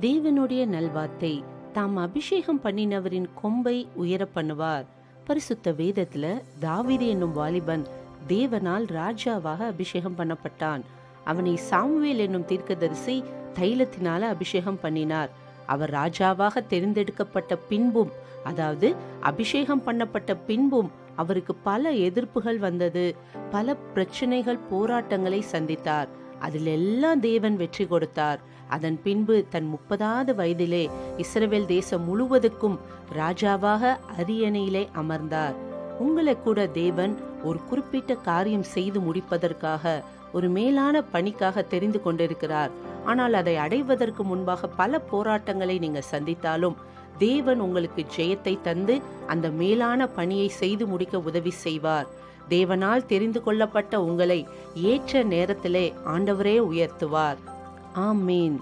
தேவனுடைய நல்வார்த்தை. தாம் அபிஷேகம் பண்ணினவரின் கொம்பை உயர பண்ணுவார். பரிசுத்த வேதத்துல தாவீது என்னும் வாலிபன் தேவனால் ராஜாவாக அபிஷேகம் பண்ணப்பட்டான். அவனை சாமுவேல் என்னும் தீர்க்கதரிசி தைலத்தினால அபிஷேகம் பண்ணினார். அவர் ராஜாவாக தெரிந்தெடுக்கப்பட்ட பின்பும் அதாவது அபிஷேகம் பண்ணப்பட்ட பின்பும் அவருக்கு பல எதிர்ப்புகள் வந்தது. பல பிரச்சனைகள் போராட்டங்களை சந்தித்தார். அதில் எல்லாம் தேவன் வெற்றி கொடுத்தார். அதன் பின்பு தன் முப்பதாவது வயதிலே இஸ்ரவேல் தேசம் முழுவதுக்கும் ராஜாவாக அரியணையிலே அமர்ந்தார். உங்களை கூட தேவன் ஒரு குறிப்பிட்ட காரியம் செய்து முடிப்பதற்காக ஒரு மேலான பணிக்காக தெரிந்து கொண்டிருக்கிறார். ஆனால் அதை அடைவதற்கு முன்பாக பல போராட்டங்களை நீங்கள் சந்தித்தாலும் தேவன் உங்களுக்கு ஜெயத்தை தந்து அந்த மேலான பணியை செய்து முடிக்க உதவி செய்வார். தேவனால் தெரிந்து கொள்ளப்பட்ட உங்களை ஏற்ற நேரத்திலே ஆண்டவரே உயர்த்துவார். ஆமீன்.